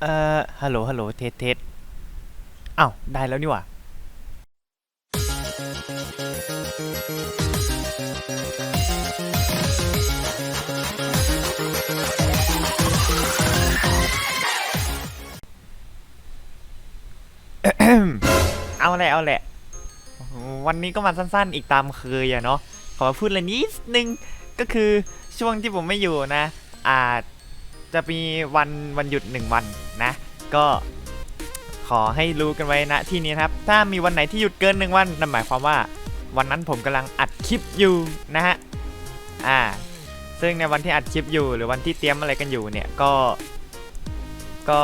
เอ่อ ฮัลโหล ฮัลโหล เทสเทสอ้าว ได้แล้วนี่หว่า เอาแหละ เอาแหละ วันนี้ก็มาสั้นๆ อีกตามเคยอะเนาะ ขอมาพูดอะไรนิดนึง ก็คือช่วงที่ผมไม่อยู่นะ อาจ จะมีวันวันหยุดหนึ่งวันนะ ก็ขอให้รู้กันไว้นะที่นี้ครับ ถ้ามีวันไหนที่หยุดเกินหนึ่งวันนั่นหมายความว่า วันนั้นผมกำลังอัดคลิปอยู่นะฮะอ่า ซึ่งในวันที่อัดคลิปอยู่ หรือวันที่เตรียมอะไรกันอยู่เนี่ยก็ ก็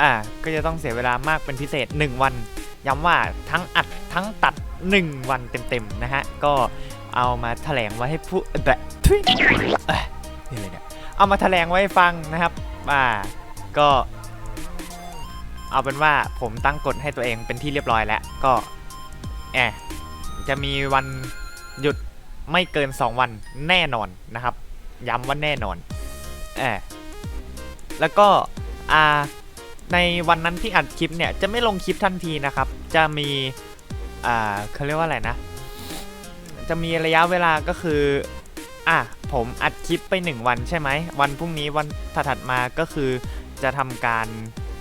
อ่าก็จะต้องเสียเวลามากเป็นพิเศษ 1 วันย้ำว่าทั้งอัดทั้งตัด 1 วันเต็มๆนะฮะก็เอามาแถลงไว้ให้ผู้แบบทุยเอ้ยนี่เลยเนี่ย เอามาแถลงไว้ฟังนะครับอ่าก็ เอาเป็นว่าผมตั้งกฎให้ตัวเองเป็นที่เรียบร้อยแล้วก็แอบจะมีวันหยุดไม่เกิน 2 วันแน่นอนนะครับ ย้ำว่าแน่นอนแอบแล้วก็อ่าในวันนั้นที่อัดคลิปเนี่ยจะไม่ลงคลิปทันทีนะครับ จะมีอ่าเขาเรียกว่าอะไรนะ จะมีระยะเวลาก็คือ อะ ผมอัดคลิปไป 1 วันใช่ไหม วันพรุ่งนี้วันถัดมาก็คือจะทำการ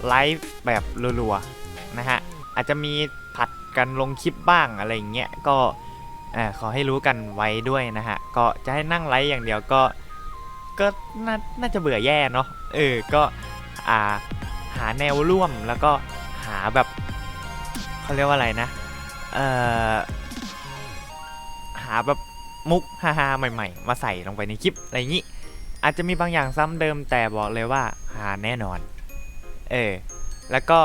ไลฟ์แบบรัวๆนะฮะ อาจจะมีผัดกันลงคลิปบ้างอะไรอย่างเงี้ยก็อ่อขอให้รู้กันไว้ด้วยนะฮะ ก็จะให้นั่งไลฟ์อย่างเดียวก็ก็นาน่าจะเบื่อแย่เนาะเออก็อ่าหาแนวร่วมแล้วก็หาแบบเขาเรียกว่าอะไรนะเอ่อหาแบบ มุกฮาๆใหม่ ๆ มาใส่ลงไปในคลิปอะไรอย่างนี้ อาจจะมีบางอย่างซ้ำเดิมแต่บอกเลยว่าหาแน่นอน เออ แล้วก็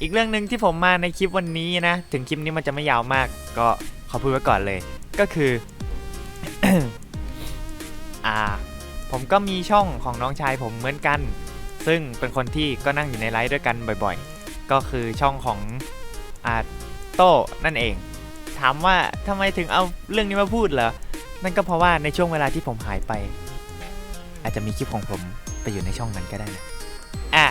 อีกเรื่องหนึ่งที่ผมมาในคลิปวันนี้นะ ถึงคลิปนี้มันจะไม่ยาวมาก ก็ขอพูดไว้ก่อนเลย ก็คือ อ่า ผมก็มีช่องของน้องชายผมเหมือนกัน ซึ่งเป็นคนที่ก็นั่งอยู่ในไลฟ์ด้วยกันบ่อยๆ ก็คือช่องของอาโต้นั่นเอง ถามว่าทำไมถึงเอาเรื่องนี้มาพูดเหรอ นั่นก็เพราะว่าในช่วงเวลาที่ผมหายไป อาจจะมีคลิปของผมไปอยู่ในช่องนั้นก็ได้นะอ่า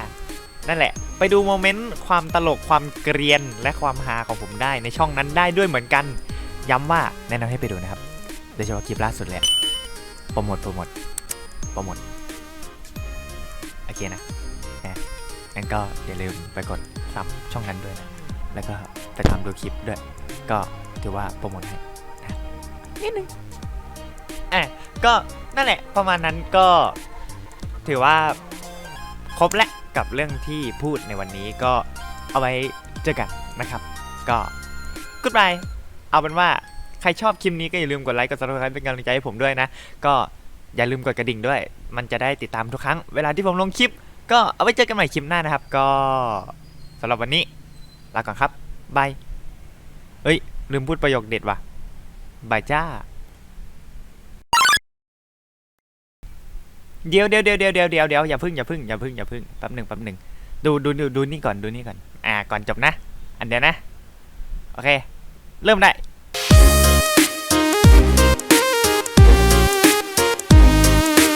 นั่นแหละ ไปดูโมเมนต์ความตลกความเกรียนและความฮาของผมได้ในช่องนั้นได้ด้วยเหมือนกัน ย้ำว่าแนะนำให้ไปดูนะครับโดยเฉพาะคลิปล่าสุดเลยโปรโมทโปรโมทโปรโมทโอเคนะงั้นก็อย่าลืมไปกดซับช่องนั้นด้วยนะ แล้วก็ไปตามดูคลิปด้วย ก็ถือว่าโปรโมทให้นะนิดนึง อะก็นั่นแหละประมาณนั้นก็ถือว่าครบแล้วกับเรื่องที่พูดในวันนี้ก็เอาไว้เจอกันนะครับ ก็กุดบายเอาเป็นว่าใครชอบคลิปนี้ก็อย่าลืมกดไลค์กดซับสไครป์เป็นกำลังใจให้ผมด้วยนะ ก็อย่าลืมกดกระดิ่งด้วย มันจะได้ติดตามทุกครั้งเวลาที่ผมลงคลิป ก็เอาไว้เจอกันใหม่คลิปหน้านะครับ ก็สำหรับวันนี้ลาก่อนครับบายเฮ้ยลืมพูดประโยคเด็ดว่ะบายจ้า เดี๋ยวเดี๋ยวเดี๋ยวเดี๋ยวเดี๋ยวเดี๋ยวเดี๋ยวอย่าพึ่งอย่าพึ่งอย่าพึ่งอย่าพึ่งแป๊บหนึ่งแป๊บหนึ่งดูดูดูดูนี่ก่อนดูนี่ก่อน อ่าก่อนจบนะ อันเดียวนะ โอเค เริ่มได้